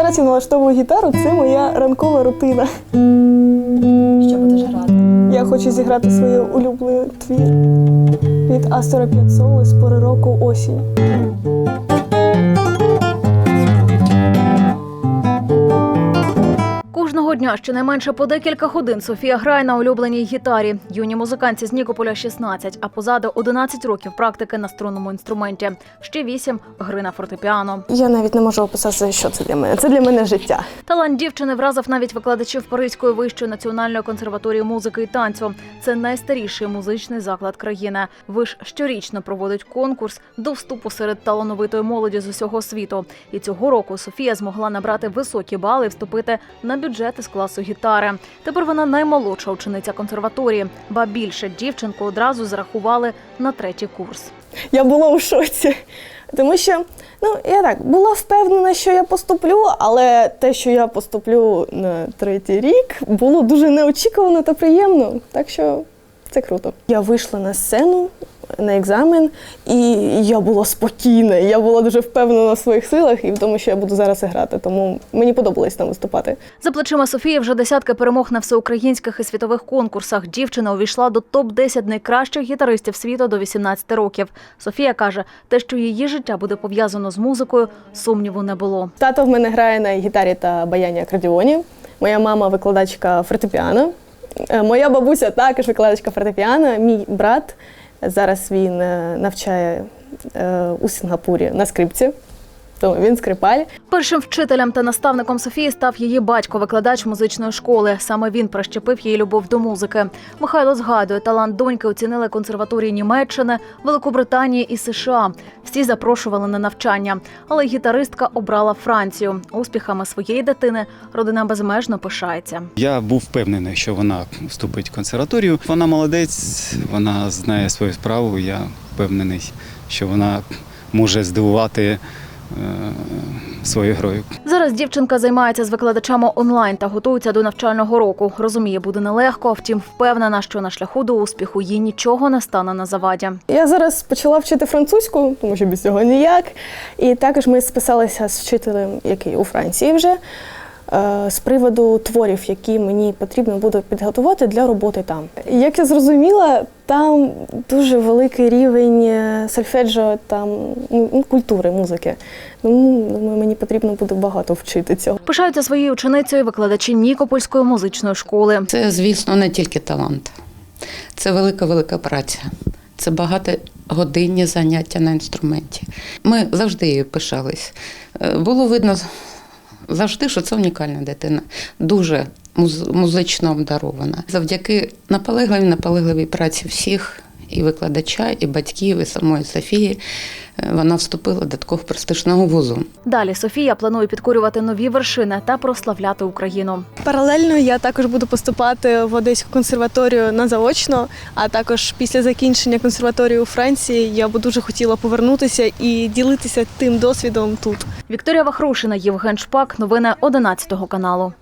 Зараз я налаштовую гітару, це моя ранкова рутина. Що будеш грати? Я хочу зіграти свою улюблений твір від Астора П'ятсоли з пори року осінь. Кожного дня щонайменше по декілька годин Софія грає на улюбленій гітарі. Юні музиканці з Нікополя 16, а позаду 11 років практики на струнному інструменті. Ще 8 – гри на фортепіано. Я навіть не можу описати, що це для мене. Це для мене життя. Талант дівчини вразив навіть викладачів Паризької вищої національної консерваторії музики і танцю. Це найстаріший музичний заклад країни. Виш щорічно проводить конкурс до вступу серед талановитої молоді з усього світу. І цього року Софія змогла набрати високі бали і вступити на бюджет із класу гітари. Тепер вона наймолодша учениця консерваторії, ба більше дівчинку одразу зарахували на третій курс. Я була у шоці. Тому що, ну, я так була впевнена, що я поступлю, але те, що я поступлю на третій рік, було дуже неочікувано та приємно. Так що це круто. Я вийшла на сцену на екзамен, і я була спокійна. Я була дуже впевнена в своїх силах і в тому, що я буду зараз грати. Тому мені подобалось там виступати. За плечима Софії вже десятки перемог на всеукраїнських і світових конкурсах. Дівчина увійшла до топ-10 найкращих гітаристів світу до 18 років. Софія каже, те, що її життя буде пов'язано з музикою, сумніву не було. Тато в мене грає на гітарі та баяні акордіоні. Моя мама викладачка фортепіано. Е, Моя бабуся також викладачка фортепіано. Мій брат зараз він е, навчає е, у Сінгапурі на скрипці. Тому він скрипаль. Першим вчителем та наставником Софії став її батько, викладач музичної школи. Саме він прищепив її любов до музики. Михайло згадує, талант доньки оцінили консерваторії Німеччини, Великобританії і США. Всі запрошували на навчання, але гітаристка обрала Францію. Успіхами своєї дитини родина безмежно пишається. Я був впевнений, що вона вступить в консерваторію. Вона молодець, вона знає свою справу. Я впевнений, що вона може здивувати своєю грою. Зараз дівчинка займається з викладачами онлайн та готується до навчального року. Розуміє, буде нелегко, втім впевнена, що на шляху до успіху їй нічого не стане на заваді. Я зараз почала вчити французьку, тому що без цього ніяк. І також ми списалися з вчителем, який у Франції вже. Е, З приводу творів, які мені потрібно буде підготувати для роботи там. Як я зрозуміла, там дуже великий рівень е, сольфеджіо, там ну, культури, музики. Тому думаю, мені потрібно буде багато вчити цього. Пишаються своєю ученицею викладачі Нікопольської музичної школи. Це, звісно, не тільки талант, це велика велика праця. Це багатогодинні заняття на інструменті. Ми завжди її пишались. Е, Було видно завжди, що це унікальна дитина, дуже муз- музично обдарована. Завдяки наполегливій, наполегливій праці всіх. І викладача, і батьків, і самої Софії е, вона вступила до такого престижного вузу. Далі Софія планує підкорювати нові вершини та прославляти Україну. Паралельно я також буду поступати в Одеську консерваторію на заочно, а також після закінчення консерваторії у Франції я б дуже хотіла повернутися і ділитися тим досвідом тут. Вікторія Вахрушина, Євген Шпак. Новини 11 каналу.